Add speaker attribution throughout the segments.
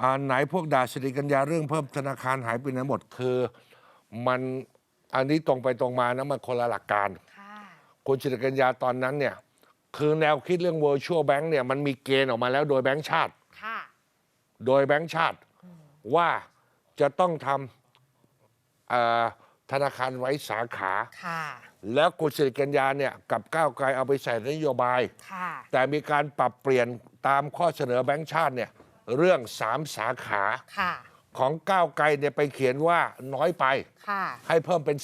Speaker 1: อ่าไหนพวกด่าสิริกัญญาเรื่องเพิ่มธนาคารหายไปไหนหมดคือมันอันนี้ตรงไปตรงมานะมันคนละหลักการ
Speaker 2: ค่ะ
Speaker 1: คุณสิริกัญญาตอนนั้นเนี่ยคือแนวคิดเรื่อง virtual bank เนี่ยมันมีเกณฑ์ออกมาแล้วโดยแบงก์ชาติ
Speaker 2: ค่ะ
Speaker 1: โดยแบงก์ชาติ ว่าจะต้องทำเอ่อธนาคารไว้สาขา
Speaker 2: ค่ะ
Speaker 1: แล้วคุณสิริกัญญาเนี่ยกับก้าวไกลเอาไปใส่นโยบาย
Speaker 2: ค่ะ
Speaker 1: แต่มีการปรับเปลี่ยนตามข้อเสนอแบงก์ชาติเนี่ย เรื่องสามสาขา
Speaker 2: ค่ะ
Speaker 1: ของก้าวไกลเนี่ยไปเขียนว่าน้อยไป
Speaker 2: ค่ะ
Speaker 1: ให้เพิ่มเป็น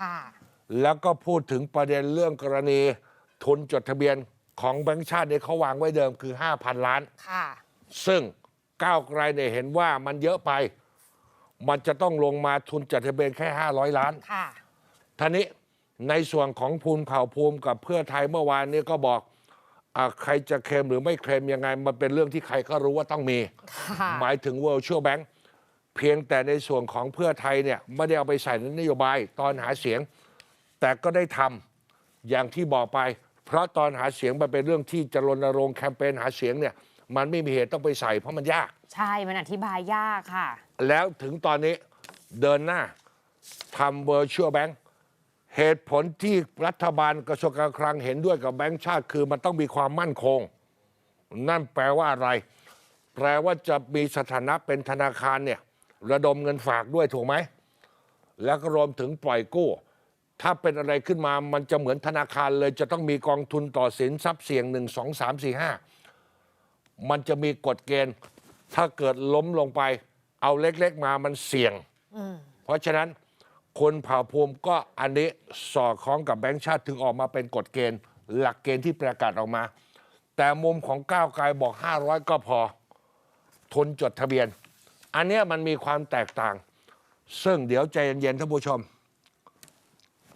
Speaker 2: ค่ะ
Speaker 1: 10แล้วก็พูดถึงประเด็นเรื่องกรณีทุนจดทะเบียนของแบงก์ชาติเนี่ยเขาวางไว้เดิมคือ 5,000 ล้าน
Speaker 2: ค่ะ
Speaker 1: ซึ่งก้าวไกลเนี่ยเห็นว่ามันเยอะไป มันจะต้องลงมาทุนจดทะเบียนแค่ 500 ล้าน
Speaker 2: ค่ะ
Speaker 1: ท่านี้ในส่วนของภูมิเผ่าภูมิกับเพื่อไทยเมื่อวานนี้ก็บอกอา ใครจะเคลมหรือไม่เคลมยังไง มันเป็นเรื่องที่ใครก็รู้ว่าต้องมี
Speaker 2: ค่ะ
Speaker 1: หมายถึง virtual bank เพียงแต่ในส่วนของเพื่อไทยเนี่ยไม่ได้เอาไปใส่ในนโยบายตอนหาเสียง แต่ก็ได้ทำอย่างที่บอกไป เพราะตอนหาเสียงมันเป็นเรื่องที่จะรณรงค์แคมเปญหาเสียงเนี่ยมันไม่มีเหตุต้องไปใส่เพราะมันยาก
Speaker 2: ใช่มันอธิบายยากค่ะ
Speaker 1: แล้วถึงตอนนี้เดินหน้าทำ virtual bank เหตุผลที่รัฐบาลกระทรวงการคลังเห็นด้วยกับแบงก์ชาติ คือมันต้องมีความมั่นคง นั่นแปลว่าอะไร แปลว่าจะมีสถานะเป็นธนาคารเนี่ยระดมเงินฝากด้วยถูกไหม แล้วก็รวมถึงปล่อยกู้ ถ้าเป็นอะไรขึ้นมามันจะเหมือนธนาคารเลย จะต้องมีกองทุนต่อสินทรัพย์เสี่ยงหนึ่งสองสามสี่ห้ามันจะมีกฎเกณฑ์ ถ้าเกิดล้มลงไป เอาเล็กๆมามันเสี่ยง เพราะฉะนั้น คนเผ่าภูมิก็อันนี้สอดคล้องกับแบงค์ชาติถึงออกมาเป็นกฎเกณฑ์ หลักเกณฑ์ที่ประกาศออกมา แต่มุมของก้าวไกลบอก 500 ก็พอ ทนจดทะเบียน อันเนี้ยมันมีความแตกต่าง ซึ่งเดี๋ยวใจเย็นๆท่านผู้ชม